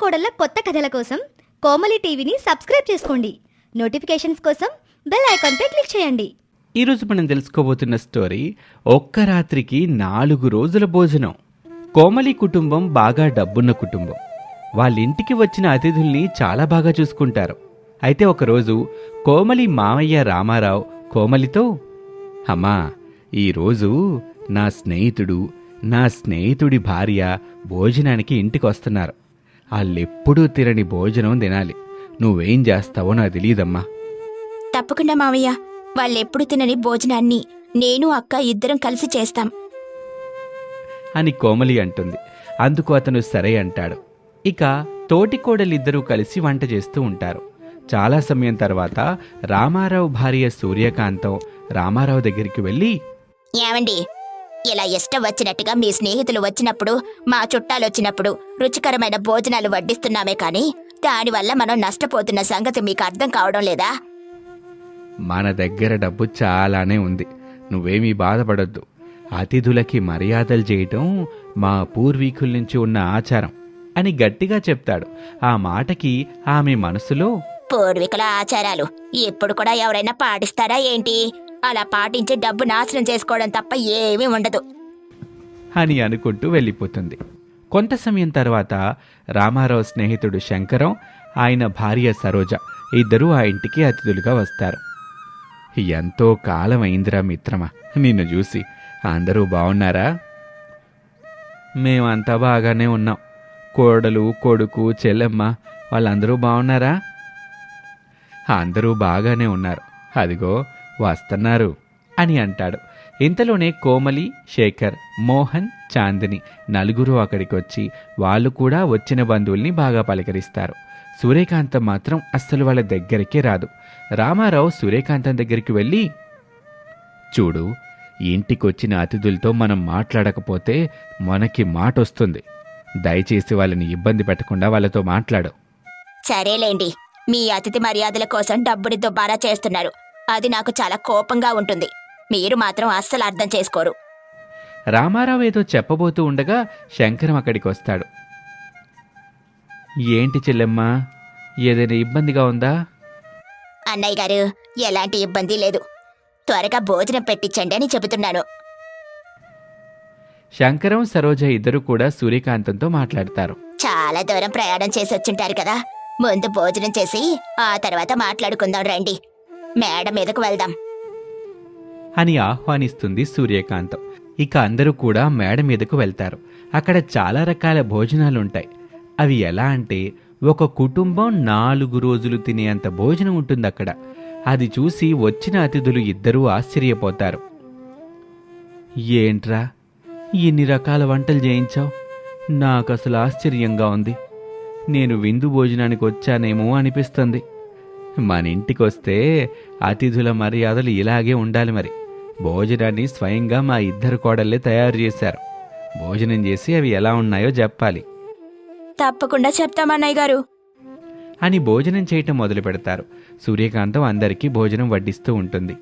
కోడళ్ళ కొత్త కథల కోసం కోమలి టీవీని సబ్స్క్రైబ్ చేసుకోండి. నోటిఫికేషన్స్ కోసం బెల్ ఐకాన్పై క్లిక్ చేయండి. ఈరోజు మనం తెలుసుకోబోతున్న స్టోరీ ఒక్క రాత్రికి నాలుగు రోజుల భోజనం. కోమలి కుటుంబం బాగా డబ్బున్న కుటుంబం. వాళ్ళ ఇంటికి వచ్చిన అతిథుల్ని చాలా బాగా చూసుకుంటారు. అయితే ఒకరోజు కోమలి మామయ్య రామారావు కోమలితో అమ్మా ఈరోజు నా స్నేహితుడు నా స్నేహితుడి భార్య భోజనానికి ఇంటికి వస్తున్నారు వాళ్ళెప్పుడూ తినని భోజనం తినాలి. నువ్వేం చేస్తావో నాకు తెలియదమ్మా. తప్పకుండా మావయ్య. వాళ్ళెప్పుడు తినని భోజనాన్ని నేను అక్క ఇద్దరం కలిసి చేస్తాం. అని కోమలి అంటుంది. అందుకు అతను సరే అంటాడు. ఇక తోటి కోడలిద్దరూ కలిసి వంట చేస్తూ ఉంటారు. చాలా సమయం తర్వాత రామారావు భార్య సూర్యకాంతం రామారావు దగ్గరికి వెళ్ళి ఏమండి? ఇలా ఇష్టం వచ్చినట్టుగా మీ స్నేహితులు వచ్చినప్పుడు మా చుట్టాలు వచ్చినప్పుడు రుచికరమైన భోజనాలు వడ్డిస్తున్నామే కానీ దానివల్ల మనం నష్టపోతున్న సంగతి మీకు అర్థం కావడం లేదా? మన దగ్గర డబ్బు చాలానే ఉంది. నువ్వేమీ బాధపడొద్దు. అతిథులకి మర్యాదలు చేయటం మా పూర్వీకుల నుంచి ఉన్న ఆచారం అని గట్టిగా చెప్తాడు. ఆ మాటకి ఆమె మనసులో పూర్వీకుల ఆచారాలు. ఇప్పుడు కూడా ఎవరైనా పాటిస్తారా ఏంటి? అలా పాటించి డబ్బు నాశనం చేసుకోవడం తప్ప ఏమీ ఉండదు. అని అనుకుంటూ వెళ్ళిపోతుంది. కొంత సమయం తర్వాత రామారావు స్నేహితుడు శంకరం ఆయన భార్య సరోజ ఇద్దరూ ఆ ఇంటికి అతిథులుగా వస్తారు. ఎంతో కాలం అయిందిరా మిత్రమా నిన్ను చూసి. అందరూ బాగున్నారా మేమంతా బాగానే ఉన్నాం. కోడలు కొడుకు చెల్లెమ్మ వాళ్ళందరూ బాగున్నారా అందరూ బాగానే ఉన్నారు. అదిగో వస్తున్నారు అని అంటాడు. ఇంతలోనే కోమలి శేఖర్ మోహన్ చాందిని నలుగురు అక్కడికి వచ్చి వాళ్ళు కూడా వచ్చిన బంధువుల్ని బాగా పలకరిస్తారు. సూర్యకాంతం మాత్రం అస్సలు వాళ్ళ దగ్గరికే రాదు. రామారావు సూర్యకాంతం దగ్గరికి వెళ్ళి చూడు ఇంటికొచ్చిన అతిథులతో మనం మాట్లాడకపోతే మనకి మాట వస్తుంది దయచేసి వాళ్ళని ఇబ్బంది పెట్టకుండా వాళ్ళతో మాట్లాడు. సరేలేండి. మీ అతిథి మర్యాదల కోసం డబ్బుని దుబారా చేస్తున్నారు. అది నాకు చాలా కోపంగా ఉంటుంది. మీరు మాత్రం అస్సలు అర్థం చేసుకోరు. రామారావు ఏదో చెప్పబోతూ ఉండగా శంకరం అక్కడికి వస్తాడు. ఏంటి చెల్లెమ్మా ఏదైనా ఇబ్బందిగా ఉందా? అన్నయ్య గారు ఎలాంటి ఇబ్బంది లేదు. త్వరగా భోజనం పెట్టించండి అని చెబుతున్నాను. శంకరం సరోజ ఇద్దరు కూడా సూర్యకాంతంతో మాట్లాడతారు. చాలా దూరం ప్రయాణం చేసి వచ్చుంటారు కదా. ముందు భోజనం చేసి ఆ తర్వాత మాట్లాడుకుందాం రండి. మేడ మీదకు వెళ్దాం. అని ఆహ్వానిస్తుంది సూర్యకాంతం. ఇక అందరూ కూడా మేడ మీదకు వెళ్తారు. అక్కడ చాలా రకాల భోజనాలుంటాయి. అవి ఎలా అంటే ఒక కుటుంబం నాలుగు రోజులు తినేంత భోజనం ఉంటుంది అక్కడ అది చూసి వచ్చిన అతిథులు ఇద్దరూ ఆశ్చర్యపోతారు. ఏంట్రా ఇన్ని రకాల వంటలు చేయించావు? నాకు అసలు ఆశ్చర్యంగా ఉంది. నేను విందు భోజనానికి వచ్చానేమో అనిపిస్తుంది. మన ఇంటికి వస్తే అతిథుల మర్యాదలు ఇలాగే ఉండాలి మరి. భోజనాన్ని స్వయంగా మా ఇద్దరు కోడళ్ళే తయారు చేశారు. భోజనం చేసి అవి ఎలా ఉన్నాయో చెప్పాలి. తప్పకుండా చెప్తామన్నయ్య గారు. అని భోజనం చేయటం మొదలు పెడతారు. సూర్యకాంతం అందరికీ భోజనం వడ్డిస్తూ ఉంటుంది.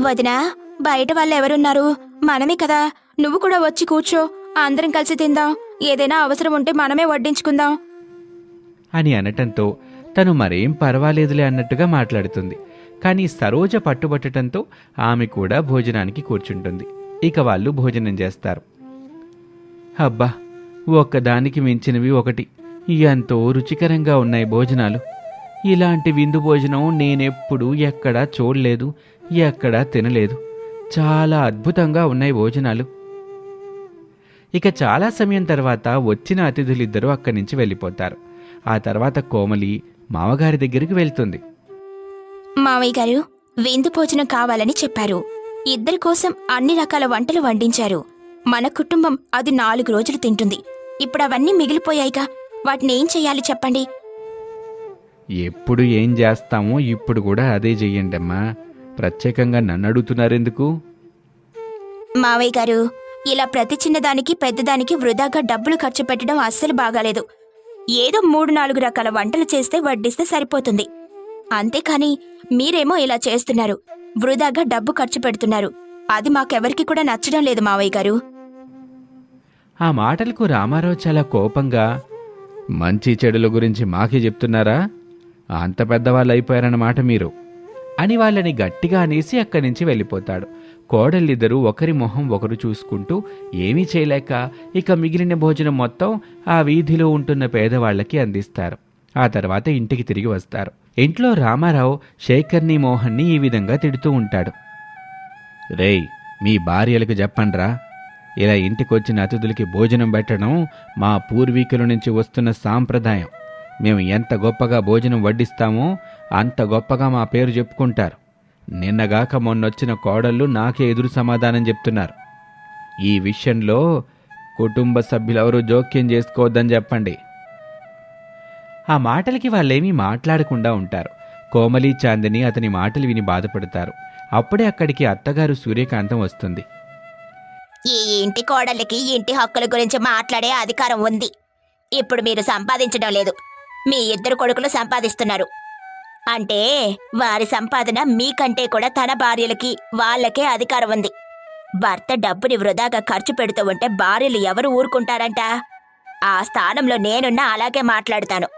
వదినా బయట వాళ్ళు ఎవరున్నారు? మనమే కదా. నువ్వు కూడా వచ్చి కూర్చో. అందరం కలిసి తిందాం. ఏదైనా అవసరం ఉంటే మనమే వడ్డించుకుందాం. అని అనటంతో తను మరేం పర్వాలేదులే అన్నట్టుగా మాట్లాడుతుంది. కానీ సరోజ పట్టుబట్టడంతో ఆమె కూడా భోజనానికి కూర్చుంటుంది. ఇక వాళ్ళు భోజనం చేస్తారు. అబ్బా ఒక్కదానికి మించినవి ఒకటి. ఎంతో రుచికరంగా ఉన్నాయి భోజనాలు. ఇలాంటి విందు భోజనం నేనెప్పుడు ఎక్కడా చూడలేదు ఎక్కడా తినలేదు. చాలా అద్భుతంగా ఉన్నాయి భోజనాలు. ఇక చాలా సమయం తర్వాత వచ్చిన అతిథులిద్దరూ అక్కడి నుంచి వెళ్ళిపోతారు. ఆ తర్వాత కోమలి మామగారి దగ్గరికి వెళ్తుంది. మావయ్య గారు విందు భోజనం కావాలని చెప్పారు. ఇద్దరి కోసం అన్ని రకాల వంటలు వండించారు. మన కుటుంబం అది నాలుగు రోజులు తింటుంది. ఇప్పుడు అవన్నీ మిగిలిపోయాయిగా. వాటిని ఏం చెయ్యాలి చెప్పండి? ఎప్పుడు ఏం చేస్తామో ఇప్పుడు కూడా అదే చెయ్యండి అమ్మా. ప్రత్యేకంగా నన్ను అడుగుతున్నారెందుకు? మావయ్య గారు ఇలా ప్రతి చిన్నదానికి పెద్దదానికి వృధాగా డబ్బులు ఖర్చు పెట్టడం అస్సలు బాగాలేదు. ఏదో మూడు నాలుగు రకాల వంటలు చేస్తే వడ్డిస్తే సరిపోతుంది. అంతేకాని మీరేమో ఇలా చేస్తున్నారు. వృధాగా డబ్బు ఖర్చు పెడుతున్నారు. అది మాకెవరికి కూడా నచ్చడం లేదు మావయ్య గారు. ఆ మాటలకు రామారావు చాలా కోపంగా మంచి చెడుల గురించి మాకే చెప్తున్నారా? అంత పెద్దవాళ్ళు అయిపోయారన్నమాట మీరు. అని వాళ్ళని గట్టిగా అనేసి అక్కడి నుంచి వెళ్ళిపోతాడు. కోడళ్ళిద్దరూ ఒకరి మొహం ఒకరు చూసుకుంటూ ఏమీ చేయలేక ఇక మిగిలిన భోజనం మొత్తం ఆ వీధిలో ఉంటున్న పేదవాళ్ళకి అందిస్తారు. ఆ తర్వాత ఇంటికి తిరిగి వస్తారు. ఇంట్లో రామారావు శేఖర్ని మోహన్ని ఈ విధంగా తిడుతూ ఉంటాడు. రేయ్ మీ భార్యలకు చెప్పండ్రా. ఇలా ఇంటికొచ్చిన అతిథులకి భోజనం పెట్టడం మా పూర్వీకుల నుంచి వస్తున్న సాంప్రదాయం. మేము ఎంత గొప్పగా భోజనం వడ్డిస్తామో అంత గొప్పగా మా పేరు చెప్పుకుంటారు. నిన్నగాక మొన్నొచ్చిన కోడళ్ళు నాకే ఎదురు సమాధానం చెప్తున్నారు. ఈ విషయంలో కుటుంబ సభ్యులెవరూ జోక్యం చేసుకోవద్దని చెప్పండి. ఆ మాటలకి వాళ్ళేమీ మాట్లాడకుండా ఉంటారు. కోమలి చాందిని అతని మాటలు విని బాధపడతారు. అప్పుడే అక్కడికి అత్తగారు సూర్యకాంతం వస్తుంది. ఈ ఇంటి కోడలికి ఇంటి హక్కుల గురించి మాట్లాడే అధికారం ఉంది. ఇప్పుడు మీరు సంపాదించడం లేదు. మీ ఇద్దరు కొడుకులు సంపాదిస్తున్నారు. అంటే వారి సంపాదన మీకంటే కూడా తన భార్యలకి వాళ్ళకే అధికారం ఉంది. భర్త డబ్బుని వృధాగా ఖర్చు పెడుతూ ఉంటే భార్యలు ఎవరు ఊరుకుంటారంట? ఆ స్థానంలో నేనున్నా అలాగే మాట్లాడతాను.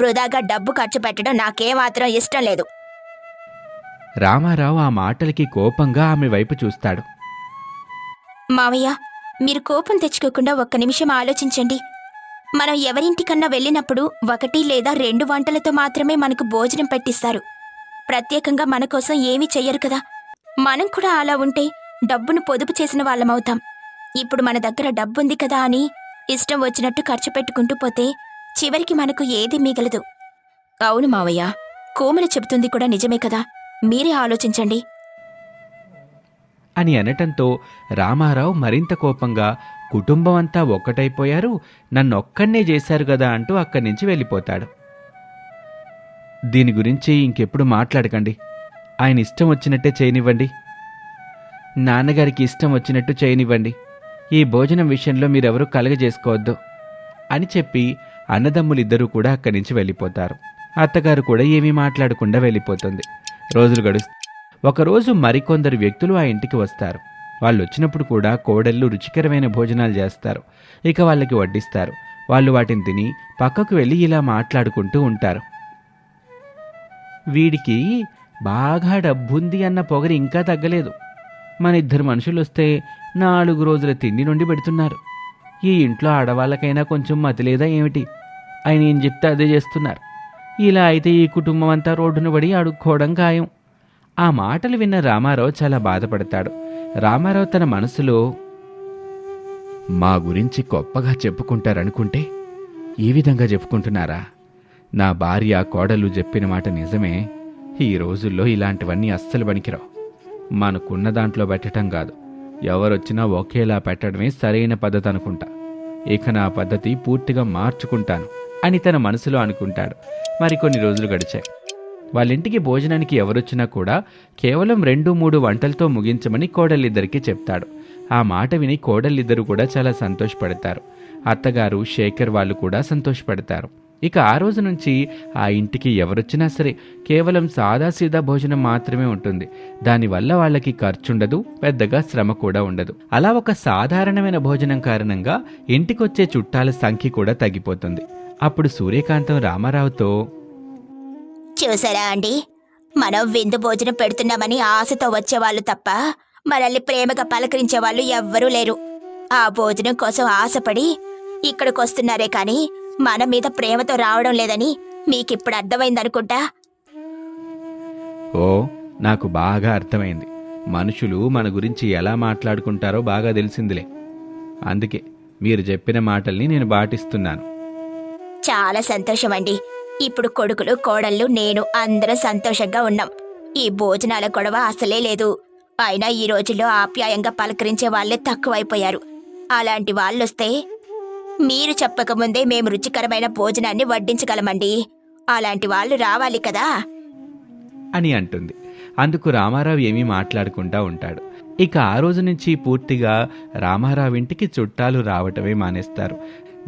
వృధాగా డబ్బు ఖర్చు పెట్టడం నాకేమాత్రం ఇష్టం లేదు. రామారావు ఆ మాటలకి కోపంగా ఆమె వైపు చూస్తాడు. మావయ్య మీరు కోపం తెచ్చుకోకుండా ఒక్క నిమిషం ఆలోచించండి. మనం ఎవరింటికన్నా వెళ్ళినప్పుడు ఒకటి లేదా రెండు వంటలతో మాత్రమే మనకు భోజనం పెట్టిస్తారు. ప్రత్యేకంగా మన కోసం ఏమీ చెయ్యరు కదా. మనం కూడా అలా ఉంటే డబ్బును పొదుపు చేసిన వాళ్ళమవుతాం ఇప్పుడు మన దగ్గర డబ్బుంది కదా అని ఇష్టం వచ్చినట్టు ఖర్చు పెట్టుకుంటూ పోతే చివరికి మనకు ఏది మిగలదు. అవును మావయ్య కోమల చెబుతుంది కూడా నిజమే కదా. మీరే ఆలోచించండి. అని అనటంతో రామారావు మరింత కోపంగా కుటుంబం అంతా ఒక్కటైపోయారు నన్నొక్కన్నే చేశారు కదా అంటూ అక్కడి నుంచి వెళ్ళిపోతాడు. దీని గురించి ఇంకెప్పుడు మాట్లాడకండి. ఆయన ఇష్టం వచ్చినట్టే చేయనివ్వండి. నాన్నగారికి ఇష్టం వచ్చినట్టు చేయనివ్వండి. ఈ భోజనం విషయంలో మీరెవరూ కలగజేసుకోవద్దు అని చెప్పి అన్నదమ్ములిద్దరూ కూడా అక్కడి నుంచి వెళ్ళిపోతారు. అత్తగారు కూడా ఏమీ మాట్లాడకుండా వెళ్ళిపోతుంది. రోజులు గడుస్తూ ఒకరోజు మరికొందరు వ్యక్తులు ఆ ఇంటికి వస్తారు. వాళ్ళు వచ్చినప్పుడు కూడా కోడళ్ళు రుచికరమైన భోజనాలు చేస్తారు. ఇక వాళ్ళకి వడ్డిస్తారు. వాళ్ళు వాటిని తిని పక్కకు వెళ్ళి ఇలా మాట్లాడుకుంటూ ఉంటారు. వీడికి బాగా డబ్బుంది అన్న పొగరి ఇంకా తగ్గలేదు. మన ఇద్దరు మనుషులు వస్తే నాలుగు రోజుల తిండి నుండి పెడుతున్నారు. ఈ ఇంట్లో ఆడవాళ్ళకైనా కొంచెం మతి లేదా ఏమిటి? ఆయన ఏం చెప్తే అదే చేస్తున్నారు. ఇలా అయితే ఈ కుటుంబం అంతా రోడ్డున పడి అడుక్కోవడం ఖాయం. ఆ మాటలు విన్న రామారావు చాలా బాధపడతాడు. రామారావు తన మనసులో మా గురించి గొప్పగా చెప్పుకుంటారనుకుంటే ఈ విధంగా చెప్పుకుంటున్నారా? నా భార్య కోడలు చెప్పిన మాట నిజమే. ఈ రోజుల్లో ఇలాంటివన్నీ అస్సలు పనికిరావు. మనకున్న దాంట్లో పెట్టడం కాదు. ఎవరొచ్చినా ఒకేలా పెట్టడమే సరైన పద్ధతి అనుకుంటా. ఇక నా పద్ధతి పూర్తిగా మార్చుకుంటాను అని తన మనసులో అనుకుంటాడు. మరికొన్ని రోజులు గడిచాయి. వాళ్ళింటికి భోజనానికి ఎవరొచ్చినా కూడా కేవలం రెండు మూడు వంటలతో ముగించమని కోడలిద్దరికీ చెప్తాడు. ఆ మాట విని కోడలిద్దరూ కూడా చాలా సంతోషపడతారు. అత్తగారు శేఖర్ వాళ్ళు కూడా సంతోషపడతారు. ఇక ఆ రోజు నుంచి ఆ ఇంటికి ఎవరొచ్చినా సరే కేవలం సాదాసీదా భోజనం మాత్రమే ఉంటుంది. దానివల్ల వాళ్ళకి ఖర్చుండదు పెద్దగా శ్రమ కూడా ఉండదు. అలా ఒక సాధారణమైన భోజనం కారణంగా ఇంటికొచ్చే చుట్టాల సంఖ్య కూడా తగ్గిపోతుంది. అప్పుడు సూర్యకాంతం రామారావుతో చూసారా అండి? మనం విందు భోజనం పెడుతున్నామని ఆశతో వచ్చేవాళ్ళు తప్ప మనల్ని ప్రేమగా పలకరించే వాళ్ళు ఎవ్వరూ లేరు. ఆ భోజనం కోసం ఆశపడి ఇక్కడికి వస్తున్నారే కానీ మన మీద ప్రేమతో రావడం లేదని మీకిప్పుడు అర్థమైందనుకుంటా? ఓ నాకు బాగా అర్థమైంది. మనుషులు మన గురించి ఎలా మాట్లాడుకుంటారో బాగా తెలిసిందిలే. అందుకే మీరు చెప్పిన మాటల్ని నేను పాటిస్తున్నాను. చాలా సంతోషం అండి ఇప్పుడు కొడుకులు కోడళ్ళు నేను అందరం సంతోషంగా ఉన్నాం. ఈ భోజనాల గొడవ అసలే లేదు. అయినా ఈ రోజుల్లో ఆప్యాయంగా పలకరించే వాళ్ళే తక్కువైపోయారు. అలాంటి వాళ్ళొస్తే మీరు చెప్పకముందే మేము రుచికరమైన భోజనాన్ని వడ్డించగలమండి. అలాంటి వాళ్ళు రావాలి కదా? అని అంటుంది. అందుకు రామారావు ఏమీ మాట్లాడకుండా ఉంటాడు. ఇక ఆ రోజు నుంచి పూర్తిగా రామారావు ఇంటికి చుట్టాలు రావటమే మానేస్తారు.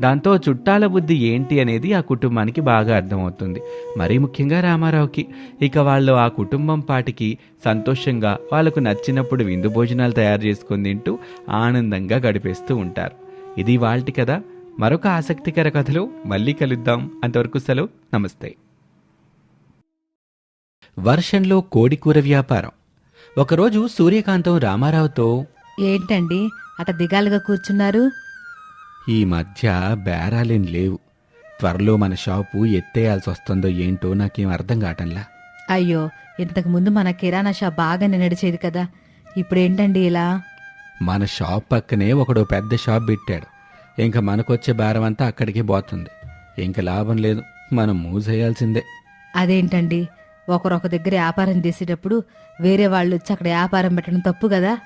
దాంతో చుట్టాల బుద్ధి ఏంటి అనేది ఆ కుటుంబానికి బాగా అర్థమవుతుంది. మరీ ముఖ్యంగా రామారావుకి. ఇక వాళ్ళు ఆ కుటుంబం పాటికి సంతోషంగా వాళ్ళకు నచ్చినప్పుడు విందు భోజనాలు తయారు చేసుకొని తింటూ ఆనందంగా గడిపేస్తూ ఉంటారు. ఇది వాళ్ళటి కదా మరొక ఆసక్తికర కథలో మళ్ళీ కలుద్దాం. అంతవరకు సెలవు. నమస్తే. వర్షంలో కోడికూర వ్యాపారం. ఒకరోజు సూర్యకాంతం రామారావుతో ఏంటండి? అట దిగాలుగా కూర్చున్నారు? ఈ మధ్య బేరాలేం లేవు. త్వరలో మన షాపు ఎత్తేయాల్సి వస్తుందో ఏంటో నాకేం అర్థం కావటంలా. అయ్యో ఇంతకు ముందు మన కిరాణా షాప్ బాగానే నడిచేది కదా. ఇప్పుడేంటండి ఇలా? మన షాప్ పక్కనే ఒకడు పెద్ద షాప్ పెట్టాడు. ఇంకా మనకొచ్చే బేరం అంతా అక్కడికి పోతుంది. ఇంక లాభం లేదు మనం మూసేయాల్సిందే. అదేంటండి? ఒకరొక దగ్గర వ్యాపారం చేసేటప్పుడు వేరే వాళ్ళు వచ్చి అక్కడ వ్యాపారం పెట్టడం తప్పు కదా.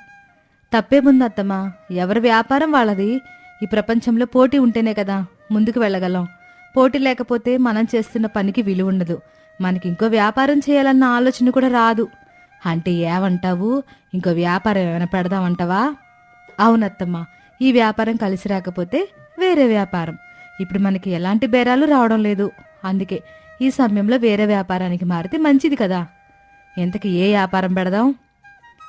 తప్పేముంది అత్తమ్మా ఎవరి వ్యాపారం వాళ్ళది? ఈ ప్రపంచంలో పోటీ ఉంటేనే కదా ముందుకు వెళ్ళగలం. పోటీ లేకపోతే మనం చేస్తున్న పనికి విలువ ఉండదు. మనకి ఇంకో వ్యాపారం చేయాలన్న ఆలోచన కూడా రాదు. అంటే ఏమంటావు? ఇంకో వ్యాపారం ఏమైనా పెడదామంటావా? అవునత్తమ్మా ఈ వ్యాపారం కలిసి రాకపోతే వేరే వ్యాపారం. ఇప్పుడు మనకి ఎలాంటి బేరాలు రావడం లేదు. అందుకే ఈ సమయంలో వేరే వ్యాపారానికి మారితే మంచిది కదా. ఇంతకి ఏ వ్యాపారం పెడదాం?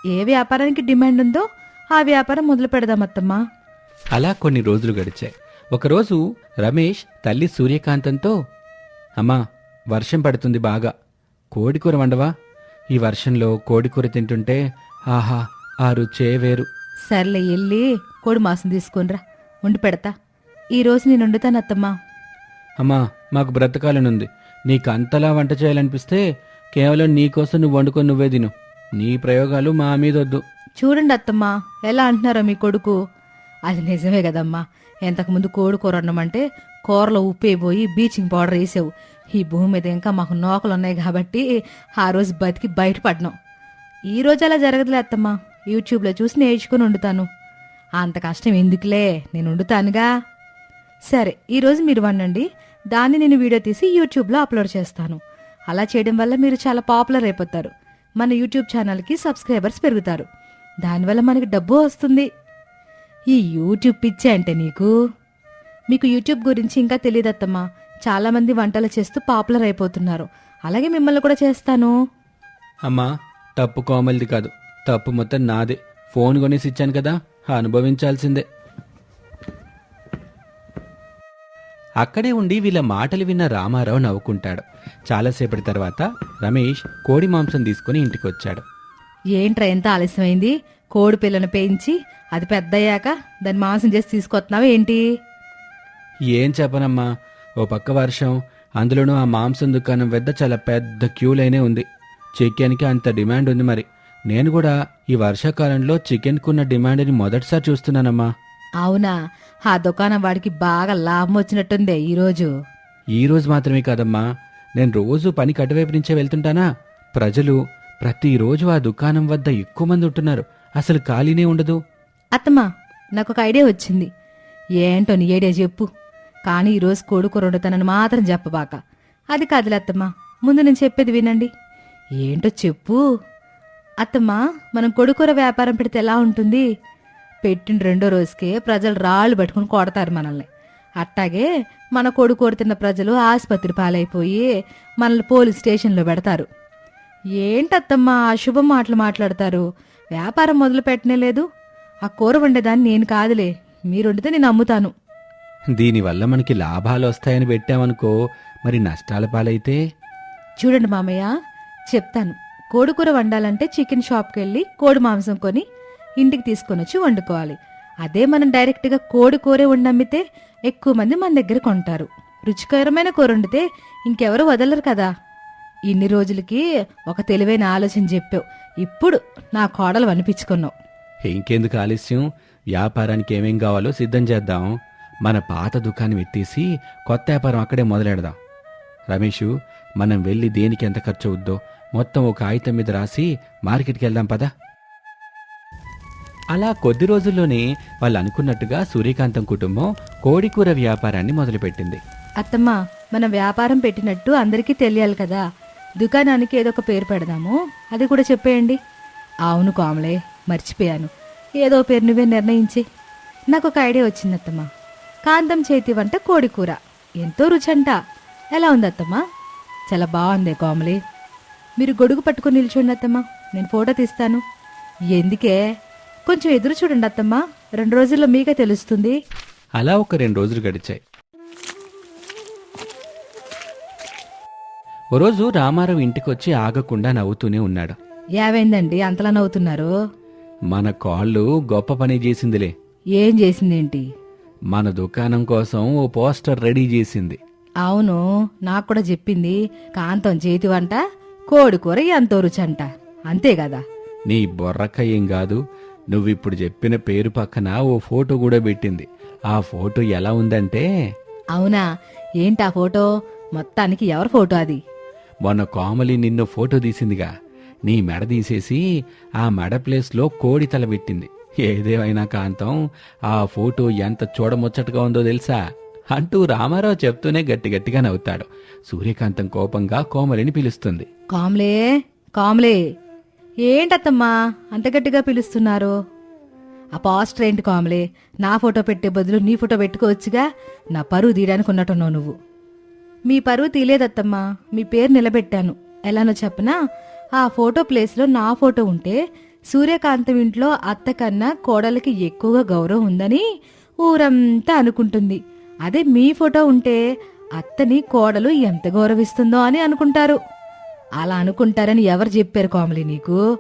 ఏ వ్యాపారానికి డిమాండ్ ఉందో ఆ వ్యాపారం మొదలు పెడదాం అత్తమ్మా అలా కొన్ని రోజులు గడిచాయి. ఒకరోజు రమేష్ తల్లి సూర్యకాంతంతో అమ్మా వర్షం పడుతుంది బాగా. కోడికూర వండవా? ఈ వర్షంలో కోడికూర తింటుంటే ఆహా ఆ రుచే వేరు. సర్లే వెళ్ళి కోడి మాంసం తీసుకునిరా. ఉండి పెడతా. ఈ రోజు నేను వండుతాను అత్తమ్మా. అమ్మా మాకు బ్రతకాలనుంది. నీకు అంతలా వంట చేయాలనిపిస్తే కేవలం నీకోసం నువ్వు వండుకొని నువ్వే తిను. నీ ప్రయోగాలు మా మీదొద్దు. చూడండి అత్తమ్మా ఎలా అంటున్నారో మీ కొడుకు. అది నిజమే కదమ్మా. ఎంతకుముందు కోడి కూర వండమంటే కూరలో ఉప్పు అయిపోయి బీచింగ్ పౌడర్ వేసావు. ఈ భూమి మీద ఇంకా మాకు నోకలు ఉన్నాయి కాబట్టి ఆ రోజు బతికి బయటపడినాం ఈ రోజు అలా జరగదులే అత్తమ్మా. యూట్యూబ్లో చూసి నేర్చుకుని వండుతాను. అంత కష్టం ఎందుకులే? నేను వండుతానుగా? సరే ఈరోజు మీరు వండండి. దాన్ని నేను వీడియో తీసి యూట్యూబ్లో అప్లోడ్ చేస్తాను. అలా చేయడం వల్ల మీరు చాలా పాపులర్ అయిపోతారు. మన యూట్యూబ్ ఛానల్కి సబ్స్క్రైబర్స్ పెరుగుతారు. దానివల్ల మనకి డబ్బు వస్తుంది. ఈ యూట్యూబ్ పిచ్చే అంటే నీకు? మీకు యూట్యూబ్ గురించి ఇంకా తెలియదత్తమ్మా చాలామంది వంటలు చేస్తూ పాపులర్ అయిపోతున్నారు. అలాగే మిమ్మల్ని కూడా చేస్తాను. అమ్మా తప్పు కోమలిది కాదు. తప్పు మొత్తం నాదే. ఫోన్ కొనేసి ఇచ్చాను కదా అనుభవించాల్సిందే. అక్కడే ఉండి వీళ్ళ మాటలు విన్న రామారావు నవ్వుకుంటాడు. చాలాసేపటి తర్వాత రమేష్ కోడి మాంసం తీసుకుని ఇంటికి వచ్చాడు ఏంట్రా ఎంత ఆలస్యమైంది? కోడి పిల్లను పెంచి అది పెద్దయ్యాక దాన్ని మాంసం చేసి తీసుకొస్తున్నావు ఏంటి? ఏం చెప్పనమ్మా. ఓ పక్క వర్షం అందులోనూ ఆ మాంసం దుకాణం వద్ద చాలా పెద్ద క్యూ లైనే ఉంది. చికెన్కి అంత డిమాండ్ ఉంది మరి. నేను కూడా ఈ వర్షాకాలంలో చికెన్కున్న డిమాండ్ని మొదటిసారి చూస్తున్నానమ్మా. అవునా? ఆ దుకాణం వాడికి బాగా లాభం వచ్చినట్టుందే ఈరోజు. ఈ రోజు మాత్రమే కాదమ్మా. నేను రోజు పనికి అటువైపు నుంచే వెళ్తుంటానా? ప్రజలు ప్రతిరోజు ఆ దుకాణం వద్ద ఎక్కువ మంది ఉంటున్నారు. అసలు ఖాళీనే ఉండదు. అత్తమ్మా నాకు ఒక ఐడియా వచ్చింది. ఏంటో నీ ఐడియా చెప్పు. కానీ ఈరోజు కొడుకు వండుతానని మాత్రం చెప్పబాక. అది కాదులే అత్తమ్మా ముందు నేను చెప్పేది వినండి. ఏంటో చెప్పు. అత్తమ్మా మనం కొడుకూర వ్యాపారం పెడితే ఎలా ఉంటుంది? పెట్టిన రెండో రోజుకే ప్రజలు రాళ్ళు పట్టుకుని కొడతారు మనల్ని. అట్టాగే మన కొడుకు కొడుతున్న ప్రజలు ఆసుపత్రి పాలైపోయి మనల్ని పోలీస్ స్టేషన్లో పెడతారు. ఏంటత్తమ్మా అశుభం మాటలు మాట్లాడతారు? వ్యాపారం మొదలు పెట్టనే లేదు. ఆ కూర వండేదాన్ని నేను కాదులే. మీరు వండితే నేను అమ్ముతాను. దీనివల్ల మనకి లాభాలు వస్తాయని పెట్టామనుకో మరి నష్టాల పాలైతే? చూడండి మామయ్య చెప్తాను. కోడికూర వండాలంటే చికెన్ షాప్కి వెళ్ళి కోడి మాంసం కొని ఇంటికి తీసుకొని వచ్చి వండుకోవాలి. అదే మనం డైరెక్ట్గా కోడి కూరే వండమ్మితే ఎక్కువ మంది మన దగ్గర కొంటారు. రుచికరమైన కూర వండితే ఇంకెవరు వదలరు కదా. ఇన్ని రోజులకి ఒక తెలివైన ఆలోచన చెప్పావు. ఇప్పుడు నా కోడలు అనిపించుకున్నావు ఇంకెందుకు ఆలస్యం? వ్యాపారానికి ఏమేం కావాలో సిద్ధం చేద్దాం. మన పాత దుకాణం ఎత్తేసి కొత్త వ్యాపారం అక్కడే మొదలెడదాం. రమేషు మనం వెళ్ళి దేనికి ఎంత ఖర్చు అవుద్దో మొత్తం ఒక కాగితం మీద రాసి మార్కెట్కి వెళ్దాం పదా. అలా కొద్ది రోజుల్లోనే వాళ్ళు అనుకున్నట్టుగా సూర్యకాంతం కుటుంబం కోడికూర వ్యాపారాన్ని మొదలుపెట్టింది. అత్తమ్మ మనం వ్యాపారం పెట్టినట్టు అందరికీ తెలియాలి కదా. దుకాణానికి ఏదో ఒక పేరు పెడదాము. అది కూడా చెప్పేయండి. అవును కామలే మర్చిపోయాను. ఏదో పేరు నువ్వే నిర్ణయించి. నాకు ఒక ఐడియా వచ్చింది అత్తమ్మ కాంతం చేతి వంట కోడి కూర. ఎంతో రుచంట. ఎలా ఉంది అత్తమ్మ చాలా బాగుంది కోమలి. మీరు గొడుగు పట్టుకొని నిల్చుండి అత్తమ్మ. నేను ఫోటో తీస్తాను. ఎందుకే? కొంచెం ఎదురు చూడండి అత్తమ్మ. రెండు రోజుల్లో మీకే తెలుస్తుంది. అలా ఒక రెండు రోజులు గడిచాయి. ఓ రోజు రామారావు ఇంటికొచ్చి ఆగకుండా నవ్వుతూనే ఉన్నాడు. ఏవైందండి అంతలా నవ్వుతున్నారు? మన కాళ్ళు గొప్ప పని చేసిందిలే. ఏం చేసిందేంటి? మన దుకాణం కోసం ఓ పోస్టర్ రెడీ చేసింది. అవును నాకు కూడా చెప్పింది. కాంతం చేతి వంట కోడి కూర ఎంతో రుచంట అంతే కదా? నీ బొర్రక ఏం కాదు నువ్విప్పుడు చెప్పిన పేరు పక్కన ఓ ఫోటో కూడా పెట్టింది. ఆ ఫోటో ఎలా ఉందంటే? అవునా? ఏంటి ఆ ఫోటో? మొత్తానికి ఎవరి ఫోటో అది? మొన్న కోమలి నిన్ను ఫోటో తీసిందిగా. నీ మెడ తీసేసి ఆ మెడ ప్లేస్లో కోడి తల పెట్టింది. ఏదేమైనా కాంతం ఆ ఫోటో ఎంత చూడముచ్చటగా ఉందో తెలుసా? అంటూ రామారావు చెప్తూనే గట్టి గట్టిగా నవ్వుతాడు. సూర్యకాంతం కోపంగా కోమలిని పిలుస్తుంది. కామ్లే కామ్లే ఏంటత్తమ్మా అంత గట్టిగా పిలుస్తున్నారు? ఆ పాస్టర్ ఏంటి కామ్లే నా ఫోటో పెట్టే బదులు నీ ఫోటో పెట్టుకోవచ్చుగా నా పరువు తీయడానికి ఉన్నట్టున్నావు నువ్వు. మీ పరువు తీలేదత్తమ్మా మీ పేరు నిలబెట్టాను. ఎలానో చెప్పనా? ఆ ఫోటో ప్లేస్లో నా ఫోటో ఉంటే సూర్యకాంతం ఇంట్లో అత్త కన్నా కోడలికి ఎక్కువగా గౌరవం ఉందని ఊరంతా అనుకుంటుంది. అదే మీ ఫోటో ఉంటే అత్తని కోడలు ఎంత గౌరవిస్తుందో అని అనుకుంటారు. అలా అనుకుంటారని ఎవరు చెప్పారు కోమలి నీకు?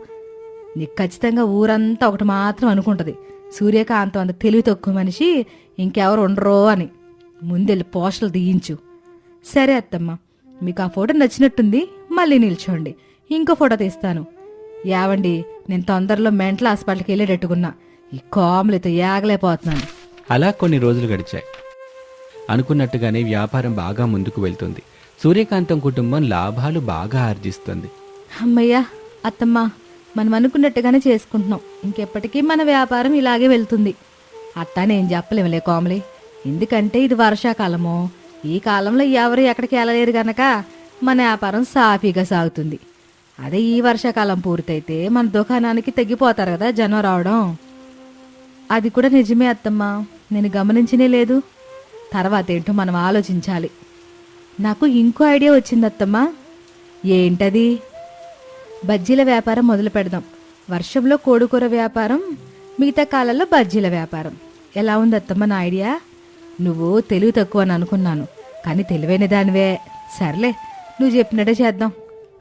నీకు ఖచ్చితంగా ఊరంతా ఒకటి మాత్రం అనుకుంటుంది. సూర్యకాంతం అంత తెలివి తక్కువ మనిషి ఇంకెవరు ఉండరో అని. ముందెళ్ళి పోస్టర్లు తీయించు. సరే అత్తమ్మ మీకు ఆ ఫోటో నచ్చినట్టుంది మళ్ళీ నిల్చోండి. ఇంకో ఫోటో తీస్తాను. యావండి నేను తొందరలో మెంటల్ హాస్పిటల్కి వెళ్ళేటట్టుకున్నా. ఈ కోమలితో ఏగలేకపోతున్నాను. అలా కొన్ని రోజులు గడిచాయి. అనుకున్నట్టుగానే వ్యాపారం బాగా ముందుకు వెళ్తుంది. సూర్యకాంతం కుటుంబం లాభాలు బాగా ఆర్జిస్తుంది. అమ్మయ్యా అత్తమ్మ మనం అనుకున్నట్టుగానే చేసుకుంటున్నాం. ఇంకెప్పటికీ మన వ్యాపారం ఇలాగే వెళ్తుంది. అత్త నేను చెప్పలేములే కోమలి. ఎందుకంటే ఇది వర్షాకాలము ఈ కాలంలో ఎవరు ఎక్కడికి వెళ్ళలేరు గనక మన వ్యాపారం సాఫీగా సాగుతుంది. అదే ఈ వర్షాకాలం పూర్తయితే మన దుకాణానికి తగ్గిపోతారు కదా జనం రావడం. అది కూడా నిజమే అత్తమ్మా. నేను గమనించనే లేదు. తర్వాత ఏంటో మనం ఆలోచించాలి. నాకు ఇంకో ఐడియా వచ్చింది అత్తమ్మా. ఏంటది? బజ్జీల వ్యాపారం మొదలు పెడదాం. వర్షంలో కోడికూర వ్యాపారం మిగతా కాలంలో బజ్జీల వ్యాపారం. ఎలా ఉంది అత్తమ్మ నా ఐడియా? నువ్వు తెలివి తక్కువ అని అనుకున్నాను. కానీ తెలివైన దానివే. సర్లే నువ్వు చెప్పినట్టే చేద్దాం.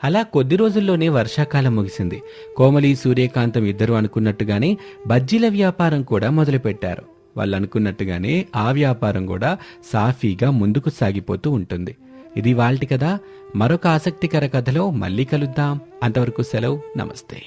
అలా కొద్ది రోజుల్లోనే వర్షాకాలం ముగిసింది. కోమలి సూర్యకాంతం ఇద్దరు అనుకున్నట్టుగానే బజ్జీల వ్యాపారం కూడా మొదలుపెట్టారు. వాళ్ళు అనుకున్నట్టుగానే ఆ వ్యాపారం కూడా సాఫీగా ముందుకు సాగిపోతూ ఉంటుంది. ఇది వాళ్ళటి కదా. మరొక ఆసక్తికర కథలో మళ్ళీ కలుద్దాం. అంతవరకు సెలవు. నమస్తే.